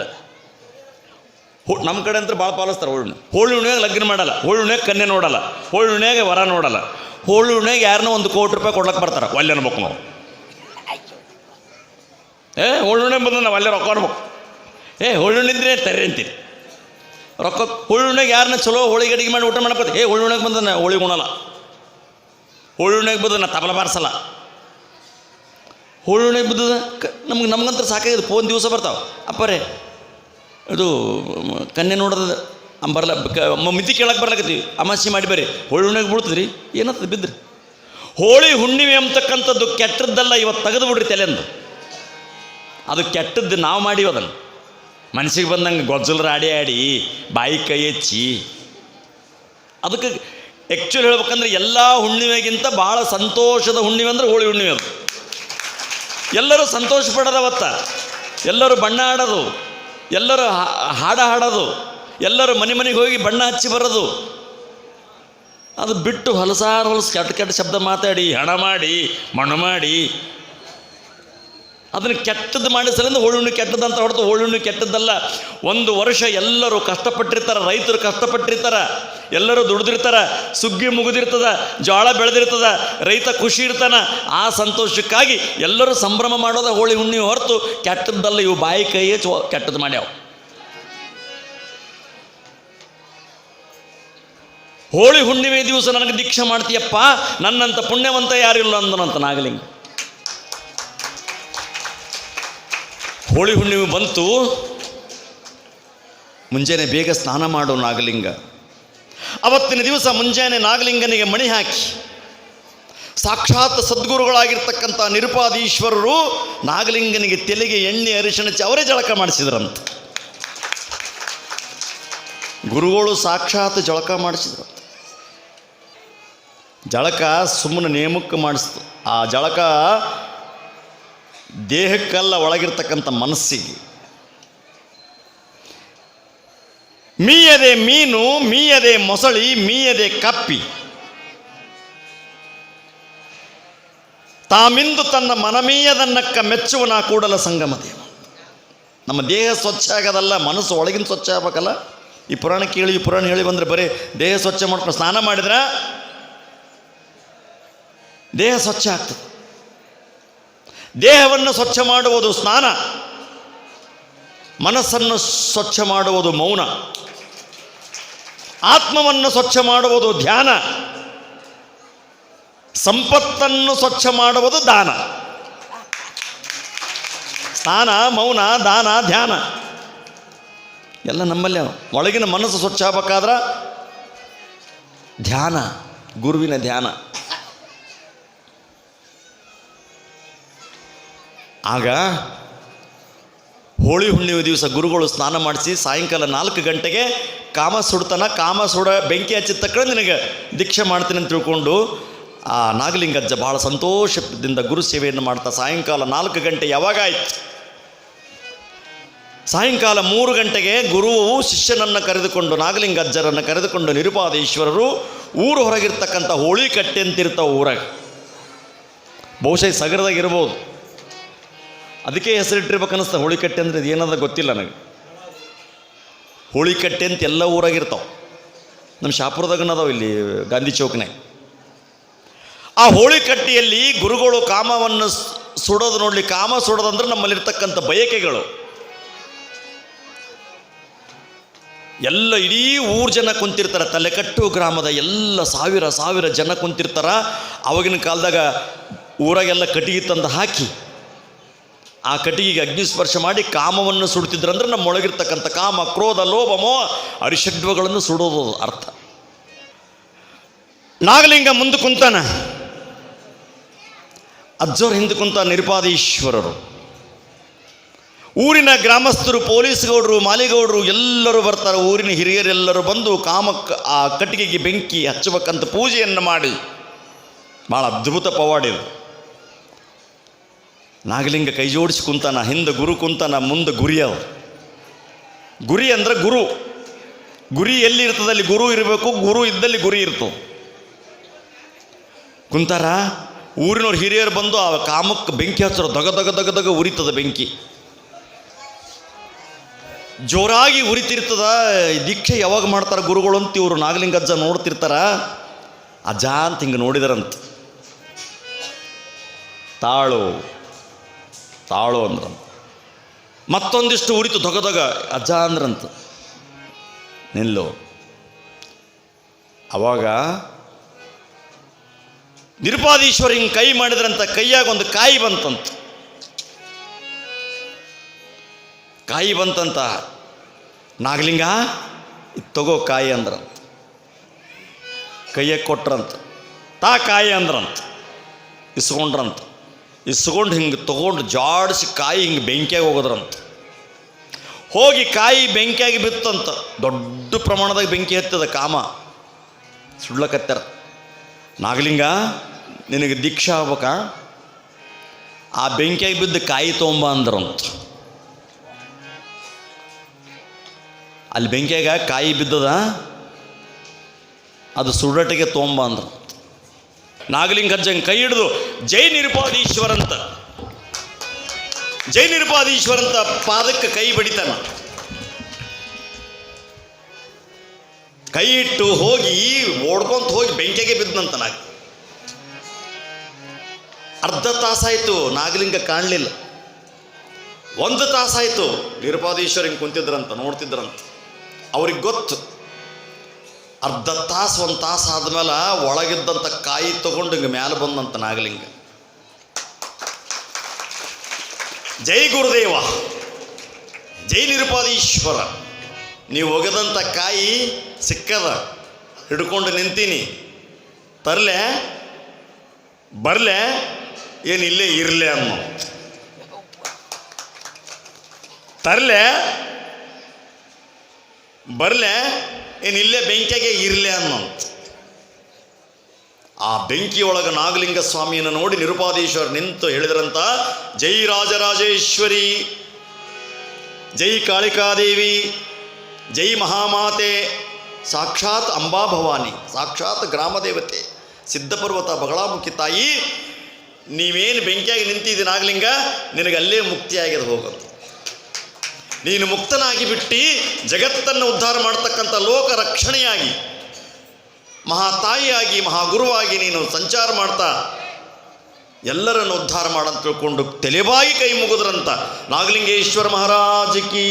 ನಮ್ಮ ಕಡೆ ಅಂತ ಭಾಳ ಪಾಲಿಸ್ತಾರೆ ಹೋಳಿ ಹುಣ್ಣಿಮೆ. ಹೋಳಿ ಹುಣ್ಣಿಮೆಗೆ ಲಗ್ನ ಮಾಡಲ್ಲ. ಹೋಳಿ ಹುಣ್ಣಿಮೆಗೆ ಕನ್ಯೆ ನೋಡಲ್ಲ. ಹೋಳಿ ಹುಣ್ಣಿಮೆಗೆ ವರ ನೋಡಲ್ಲ. ಹೋಳಿ ಹುಣ್ಣಿಮೆಗೆ ಯಾರನ್ನೋ ಒಂದು ಕೋಟಿ ರೂಪಾಯಿ ಕೊಡ್ಲಕ್ಕೆ ಬರ್ತಾರೆ. ಒಲ್ಲೆ ಅನ್ಬೇಕು ನಾವು. ಏ, ಹೋಳಿ ಹುಣ್ಣಿಮೆ ಬಂದ ನಾವು ಅಲ್ಲೇ ರೊಕ್ಕ ಅನ್ಬೇಕು ಏ, ಹೋಳಿ ಹುಣ್ಣಿದ್ರೆ ತರ್ರಿ ಅಂತೀರಿ. ರೊಕ್ಕ ಹೋಳಿ ಹುಣ್ಣಿಗೆ ಯಾರನ್ನ ಚಲೋ ಹೋಳಿ ಗಡಿಗೆ ಮಾಡಿ ಊಟ ಮಾಡಪ್ಪ ಏ ಹೋಳಿ ಹುಣ್ಣಿಗೆ ಬಂದ ಹೋಳಿ ಉಣಲ್ಲ. ಹೋಳಿ ಹುಣ್ಣಿಗೆ ಬಂದ ನಾ ತಬಲ ಬಾರಿಸಲ್ಲ. ಹೋಳಿ ಹುಣ್ಣಿಗೆ ಬಿದ್ದದ ನಮ್ಗೆ ನಮ್ಗಂತ ಸಾಕಾಗಿದೆ ಫೋನ್ ದಿವಸ ಬರ್ತಾವೆ. ಅಪ್ಪರೇ ಇದು ಕನ್ಯೆ ನೋಡೋದ ಬರಲ್ಲ ಕ- ಮಿತಿ ಕೇಳಕ್ಕೆ ಬರ್ಲಕತ್ತೀವಿ. ಅಮಾಸಿ ಮಾಡಿ ಬರ್ರಿ. ಹೋಳಿ ಹುಣ್ಣಿಗೆ ಬೀಳ್ತದ್ರಿ? ಏನತ್ತದ ಬಿದ್ರಿ? ಹೋಳಿ ಹುಣ್ಣಿಮೆ ಅಂತಕ್ಕಂಥದ್ದು ಕೆಟ್ಟದ್ದಲ್ಲ ಇವತ್ತು ತೆಗೆದು ಬಿಡ್ರಿ ತಲೆಂದು ಅದು ಕೆಟ್ಟದ್ದು ನಾವು ಮಾಡೀವಿ ಅದನ್ನು. ಮನಸ್ಸಿಗೆ ಬಂದಂಗೆ ಗೊಜ್ಜಲ್ ರಾಡಿ ಆಡಿ, ಬಾಯಿ ಕೈ ಹೆಚ್ಚಿ ಅದಕ್ಕೆ ಆ್ಯಕ್ಚುಲಿ ಹೇಳ್ಬೇಕಂದ್ರೆ ಎಲ್ಲ ಹುಣ್ಣಿಮೆಗಿಂತ ಭಾಳ ಸಂತೋಷದ ಹುಣ್ಣಿಮೆ ಅಂದ್ರೆ ಹೋಳಿ ಹುಣ್ಣಿಮೆ ಅದು. ಎಲ್ಲರೂ ಸಂತೋಷ ಪಡೋದು ಅವತ್ತ. ಎಲ್ಲರೂ ಬಣ್ಣ ಆಡೋದು. ಎಲ್ಲರೂ ಹಾಡ ಹಾಡೋದು. ಎಲ್ಲರೂ ಮನೆ ಮನೆಗೆ ಹೋಗಿ ಬಣ್ಣ ಹಚ್ಚಿ ಬರೋದು. ಅದು ಬಿಟ್ಟು ಹೊಲಸಾರು ಹೊಲಸು ಕೆಟ್ಟ ಕೆಟ್ಟ ಶಬ್ದ ಮಾತಾಡಿ, ಹಣ ಮಾಡಿ, ಮಣ್ಣು ಮಾಡಿ ಅದನ್ನು ಕೆಟ್ಟದ್ದು ಮಾಡಿಸಲಿಂದ ಹೋಳುಣ್ಣು ಕೆಟ್ಟದಂತ ಹೊರತು ಹೋಳುಣ್ಣು ಕೆಟ್ಟದ್ದಲ್ಲ. ಒಂದು ವರ್ಷ ಎಲ್ಲರೂ ಕಷ್ಟಪಟ್ಟಿರ್ತಾರೆ, ರೈತರು ಕಷ್ಟಪಟ್ಟಿರ್ತಾರೆ, ಎಲ್ಲರೂ ದುಡಿದಿರ್ತಾರೆ, ಸುಗ್ಗಿ ಮುಗಿದಿರ್ತದ ಜೋಳ ಬೆಳೆದಿರ್ತದ, ರೈತ ಖುಷಿ ಇರ್ತಾನೆ, ಆ ಸಂತೋಷಕ್ಕಾಗಿ ಎಲ್ಲರೂ ಸಂಭ್ರಮ ಮಾಡೋದ ಹೋಳಿ ಹುಣ್ಣಿ ಹೊರತು ಕೆಟ್ಟದ್ದಲ್ಲ, ಇವು ಬಾಯಿ ಕೈಯೇ ಚೋ, ಕೆಟ್ಟದ್ದು ಮಾಡ್ಯಾವ. ಹೋಳಿ ಹುಣ್ಣಿಮೆ ದಿವಸ ನನಗೆ ದೀಕ್ಷೆ ಮಾಡ್ತೀಯಪ್ಪ ನನ್ನಂಥ ಪುಣ್ಯವಂತ ಯಾರಿಲ್ಲ ಅಂದನಂತ ನಾಗಲಿಂಗ. ಹೋಳಿ ಹುಣ್ಣಿಮೆ ಬಂತು. ಮುಂಜಾನೆ ಬೇಗ ಸ್ನಾನ ಮಾಡೋ ನಾಗಲಿಂಗ. ಅವತ್ತಿನ ದಿವಸ ಮುಂಜಾನೆ ನಾಗಲಿಂಗನಿಗೆ ಮಣಿ ಹಾಕಿ. ಸಾಕ್ಷಾತ್ ಸದ್ಗುರುಗಳಾಗಿರ್ತಕ್ಕಂಥ ನಿರುಪಾದೀಶ್ವರರು ನಾಗಲಿಂಗನಿಗೆ ತೆಲೆಗೆ ಎಣ್ಣೆ ಅರಿಶಿಣ ಅವರೇ ಜಳಕ ಮಾಡಿಸಿದ್ರಂತ. ಗುರುಗಳು ಸಾಕ್ಷಾತ್ ಜಳಕ ಮಾಡಿಸಿದ್ರು. ಜಳಕ ಸುಮ್ಮನೆ ನೇಮಕ್ಕೆ ಮಾಡಿಸ್ತು. ಆ ಜಳಕ ದೇಹಕ್ಕಲ್ಲ ಒಳಗಿರ್ತಕ್ಕಂಥ ಮನಸ್ಸಿಗೆ. ಮೀಯದೆ ಮೀನು, ಮೀಯದೆ ಮೊಸಳಿ, ಮೀಯದೆ ಕಪ್ಪಿ. ತಾಮಿಂದು ತನ್ನ ಮನಮೀಯದನ್ನಕ್ಕ ಮೆಚ್ಚುವನ ಕೂಡಲ ಸಂಗಮ ದೇವ ನಮ್ಮ ದೇಹ ಸ್ವಚ್ಛ ಆಗೋದಲ್ಲ, ಮನಸ್ಸು ಒಳಗಿನ ಸ್ವಚ್ಛ ಆಗ್ಬೇಕಲ್ಲ? ಈ ಪುರಾಣ ಕೇಳಿ, ಈ ಪುರಾಣ ಹೇಳಿ ಬಂದರೆ ಬರೀ ದೇಹ ಸ್ವಚ್ಛ ಮಾಡ್ಕೊಂಡು ಸ್ನಾನ ಮಾಡಿದ್ರೆ ದೇಹ ಸ್ವಚ್ಛ ಆಗ್ತದೆ. ದೇಹವನ್ನು ಸ್ವಚ್ಛ ಮಾಡುವುದು ಸ್ನಾನ, ಮನಸ್ಸನ್ನು ಸ್ವಚ್ಛ ಮಾಡುವುದು ಮೌನ, ಆತ್ಮವನ್ನು ಸ್ವಚ್ಛ ಮಾಡುವುದು ಧ್ಯಾನ, ಸಂಪತ್ತನ್ನು ಸ್ವಚ್ಛ ಮಾಡುವುದು ದಾನ ಸ್ನಾನ, ಮೌನ, ದಾನ, ಧ್ಯಾನ ಎಲ್ಲ ನಮ್ಮಲ್ಲಿ. ಒಳಗಿನ ಮನಸ್ಸು ಸ್ವಚ್ಛ ಆಗ್ಬೇಕಾದ್ರೆ ಧ್ಯಾನ, ಗುರುವಿನ ಧ್ಯಾನ ಆಗ ಹೋಳಿ ಹುಣ್ಣಿಮೆ ದಿವಸ ಗುರುಗಳು ಸ್ನಾನ ಮಾಡಿಸಿ ಸಾಯಂಕಾಲ ನಾಲ್ಕು ಗಂಟೆಗೆ ಕಾಮ ಸುಡ್ತಾನ, ಕಾಮ ಸುಡ, ಬೆಂಕಿ ಹಚ್ಚಿದ ತಕ್ಷಣ ನಿನಗೆ ದೀಕ್ಷೆ ಮಾಡ್ತೀನಿ ಅಂತ ತಿಳ್ಕೊಂಡು ಆ ನಾಗಲಿಂಗಜ್ಜ ಭಾಳ ಸಂತೋಷದಿಂದ ಗುರು ಸೇವೆಯನ್ನು ಮಾಡ್ತಾ ಸಾಯಂಕಾಲ ನಾಲ್ಕು ಗಂಟೆ ಯಾವಾಗ ಆಯ್ತು? ಸಾಯಂಕಾಲ ಮೂರು ಗಂಟೆಗೆ ಗುರುವು ಶಿಷ್ಯನನ್ನು ಕರೆದುಕೊಂಡು ನಾಗಲಿಂಗಜ್ಜರನ್ನು ಕರೆದುಕೊಂಡು ನಿರುಪಾದೇಶ್ವರರು ಊರು ಹೊರಗಿರ್ತಕ್ಕಂಥ ಹೋಳಿ ಕಟ್ಟೆ ಅಂತಿರ್ತಾವೆ ಊರಾಗ. ಬಹುಶಃ ಸಗರದಾಗ ಇರ್ಬೋದು. ಅದಕ್ಕೆ ಹೆಸರಿಟ್ಟಿರ್ಬೇಕು ಅನ್ನಿಸ್ತಾ ಹೋಳಿಕಟ್ಟೆ ಅಂದರೆ ಅದು ಏನದ ಗೊತ್ತಿಲ್ಲ ನನಗೆ. ಹೋಳಿಕಟ್ಟೆ ಅಂತ ಎಲ್ಲ ಊರಾಗಿರ್ತಾವೆ ನಮ್ಮ ಶಾಪುರದಾಗನದಾವೆ ಇಲ್ಲಿ ಗಾಂಧಿ ಚೌಕ್ನಾಗ ಆ ಹೋಳಿಕಟ್ಟೆಯಲ್ಲಿ ಗುರುಗಳು ಕಾಮವನ್ನು ಸುಡೋದು ನೋಡಲಿ, ಕಾಮ ಸುಡೋದಂದ್ರೆ ನಮ್ಮಲ್ಲಿರ್ತಕ್ಕಂಥ ಬಯಕೆಗಳು. ಎಲ್ಲ ಇಡೀ ಊರು ಜನ ಕುಂತಿರ್ತಾರೆ. ತಲೆಕಟ್ಟು ಗ್ರಾಮದ ಎಲ್ಲ ಸಾವಿರ ಸಾವಿರ ಜನ ಕುಂತಿರ್ತಾರ. ಆವಾಗಿನ ಕಾಲದಾಗ ಊರಾಗೆಲ್ಲ ಕಟ್ಟಿಗೆ ತಂದು ಹಾಕಿ ಆ ಕಟ್ಟಿಗೆಗೆ ಅಗ್ನಿಸ್ಪರ್ಶ ಮಾಡಿ ಕಾಮವನ್ನು ಸುಡ್ತಿದ್ರಂದ್ರೆ ನಮ್ಮೊಳಗಿರ್ತಕ್ಕಂಥ ಕಾಮ, ಕ್ರೋಧ ಲೋಭಮೋ ಅರಿಷಡ್ವಗಳನ್ನು ಸುಡೋದು ಅರ್ಥ. ನಾಗಲಿಂಗ ಮುಂದೆ ಕುಂತಾನ. ಅಜ್ಜೋರ್ ಹಿಂದೆ ಕುಂತ ನಿರುಪಾದೀಶ್ವರರು ಊರಿನ ಗ್ರಾಮಸ್ಥರು ಪೊಲೀಸ್ ಗೌಡರು ಮಾಲಿಗೌಡರು ಎಲ್ಲರೂ ಬರ್ತಾರೆ. ಊರಿನ ಹಿರಿಯರೆಲ್ಲರೂ ಬಂದು ಕಾಮಕ್ಕೆ ಆ ಕಟ್ಟಿಗೆಗೆ ಬೆಂಕಿ ಹಚ್ಚಬೇಕಂತ ಪೂಜೆಯನ್ನು ಮಾಡಿ. ಭಾಳ ಅದ್ಭುತ ಪವಾಡಿದು ನಾಗಲಿಂಗ ಕೈ ಜೋಡಿಸಿ ಕುಂತಾನ, ಹಿಂದೆ ಗುರು ಕುಂತಾನ, ಮುಂದೆ ಗುರಿ ಅವ. ಗುರಿ ಅಂದ್ರೆ ಗುರು. ಗುರಿ ಎಲ್ಲಿ ಇರ್ತದಲ್ಲಿ ಗುರು ಇರಬೇಕು, ಗುರು ಇದ್ದಲ್ಲಿ ಗುರಿ ಇರ್ತದೆ. ಕುಂತಾರ, ಊರಿನವ್ರು ಹಿರಿಯರು ಬಂದು ಆ ಕಾಮಕ್ಕೆ ಬೆಂಕಿ ಹಚ್ಚರು, ದಗ ದಗ ದಗ ದಗ ಉರಿತದ ಬೆಂಕಿ. ಜೋರಾಗಿ ಉರಿತಿರ್ತದ, ದೀಕ್ಷೆ ಯಾವಾಗ ಮಾಡ್ತಾರೆ ಗುರುಗಳು ಅಂತ ಇವರು ನಾಗಲಿಂಗಜ್ಜ ನೋಡ್ತಿರ್ತಾರ. ಅಜ್ಜ ಅಂತ ಹಿಂಗೆ ನೋಡಿದಾರಂತ. ತಾಳು. ತಾಳು ಅಂದ್ರ. ಮತ್ತೊಂದಿಷ್ಟು ಉರಿತು ದೊಗ ದೊಗ ಅಜ್ಜ ಅಂದ್ರಂತ. ನಿಲ್ಲು. ಅವಾಗ ನಿರುಪಾದೀಶ್ವರ ಹಿಂಗೆ ಕೈ ಮಾಡಿದ್ರಂತ ಕೈಯಾಗ ಒಂದು ಕಾಯಿ ಬಂತಂತ. ಕಾಯಿ ಬಂತಂತ ನಾಗಲಿಂಗ ತಗೋ ಕಾಯಿ ಅಂದ್ರಂತ. ಕೈಯಾಗ ಕೊಟ್ರಂತ. ತಾ ಕಾಯಿ ಅಂದ್ರಂತ. ಇಸ್ಕೊಂಡ್ರಂತ. ಇಸ್ಕೊಂಡು ಹಿಂಗೆ ತೊಗೊಂಡು ಜಾಡಿಸಿ ಕಾಯಿ ಹಿಂಗೆ ಬೆಂಕಿಯಾಗಿ ಹೋಗೋದ್ರಂತ. ಹೋಗಿ ಕಾಯಿ ಬೆಂಕಿಯಾಗಿ ಬಿತ್ತಂತ, ದೊಡ್ಡ ಪ್ರಮಾಣದಾಗ ಬೆಂಕಿ ಹತ್ತದ ಕಾಮ. ಸುಡ್ಲಕತ್ತಾರ ನಾಗಲಿಂಗ, ನಿನಗೆ ದೀಕ್ಷಾ ಆಗ್ಬೇಕಾ? ಆ ಬೆಂಕಿಯಾಗಿ ಬಿದ್ದ ಕಾಯಿ ತೊಂಬ ಅಂದ್ರಂತ. ಅಲ್ಲಿ ಬೆಂಕಿಯಾಗ ಕಾಯಿ ಬಿದ್ದದ, ಅದು ಸುಡಟಿಗೆ ತೊಂಬ ಅಂದ್ರು ನಾಗಲಿಂಗಜ್ಜಂಗೆ ಕೈ ಹಿಡಿದು, ಜೈ ನಿರುಪಾದೀಶ್ವರ ಅಂತ ಜೈ ನಿರುಪಾದೀಶ್ವರ ಅಂತ ಪಾದಕ್ಕೆ ಕೈ ಬಡಿತಾನ. ಕೈ ಇಟ್ಟು ಹೋಗಿ ಓಡ್ಕೊಂತ ಹೋಗಿ ಬೆಂಕಿಗೆ ಬಿದ್ದನಂತ ನಾಗ ಅರ್ಧ ತಾಸಾಯಿತು ನಾಗಲಿಂಗ ಕಾಣಲಿಲ್ಲ. ಒಂದು ತಾಸಾಯ್ತು ನಿರುಪಾದೀಶ್ವರ ಹಿಂಗೆ ಕುಂತಿದ್ರಂತ, ನೋಡ್ತಿದ್ರಂತ. ಅವ್ರಿಗೆ ಗೊತ್ತು. ಅರ್ಧ ತಾಸು, ಒಂದು ತಾಸು ಆದ್ಮೇಲೆ ಒಳಗಿದ್ದಂಥ ಕಾಯಿ ತಗೊಂಡು ಹಿಂಗೆ ಮ್ಯಾಲೆ ಬಂದಂತ ನಾಗಲಿಂಗ. ಜೈ ಗುರುದೇವ, ಜೈ ನಿರುಪಾದೀಶ್ವರ. ನೀವು ಒಗೆದಂಥ ಕಾಯಿ ಸಿಕ್ಕದ, ಹಿಡ್ಕೊಂಡು ನಿಂತೀನಿ. ತರಲೆ, ಬರಲೆ, ಏನು ಇಲ್ಲೇ ಇರಲೆ ಅನ್ನೋ. ತರಲೆ, ಬರಲೆ ಏನು ಇಲ್ಲೇ ಬೆಂಕಿಗೆ ಇರಲಿ ಅನ್ನೋ. ಆ ಬೆಂಕಿಯೊಳಗೆ ನಾಗಲಿಂಗ ಸ್ವಾಮಿಯನ್ನು ನೋಡಿ ನಿರುಪಾದೀಶ್ವರ್ ನಿಂತು ಹೇಳಿದ್ರಂತ, ಜೈ ರಾಜರಾಜೇಶ್ವರಿ, ಜೈ ಕಾಳಿಕಾದೇವಿ, ಜೈ ಮಹಾಮಾತೆ, ಸಾಕ್ಷಾತ್ ಅಂಬಾ ಭವಾನಿ, ಸಾಕ್ಷಾತ್ ಗ್ರಾಮದೇವತೆ ಸಿದ್ಧಪರ್ವತ ಬಗಳಾಮುಖಿ ತಾಯಿ, ನೀವೇನು ಬೆಂಕಿಯಾಗಿ ನಿಂತಿದ್ದೀ ನಾಗಲಿಂಗ ನಿನಗೆ ಅಲ್ಲೇ ಮುಕ್ತಿಯಾಗಿದೆ ಹೋಗಂತ. ನೀನು ಮುಕ್ತನಾಗಿ ಬಿಟ್ಟು ಜಗತ್ತನ್ನು ಉದ್ಧಾರ ಮಾಡ್ತಕ್ಕಂಥ ಲೋಕ ರಕ್ಷಣೆಯಾಗಿ ಮಹಾತಾಯಿಯಾಗಿ ಮಹಾಗುರುವಾಗಿ ನೀನು ಸಂಚಾರ ಮಾಡ್ತಾ, ಎಲ್ಲರನ್ನು ಉದ್ಧಾರ ಮಾಡಂತ ತಿಳ್ಕೊಂಡು ತಲೆಬಾಗಿ ಕೈ ಮುಗಿದ್ರಂತ ನಾಗಲಿಂಗೇಶ್ವರ ಮಹಾರಾಜ ಕೀ.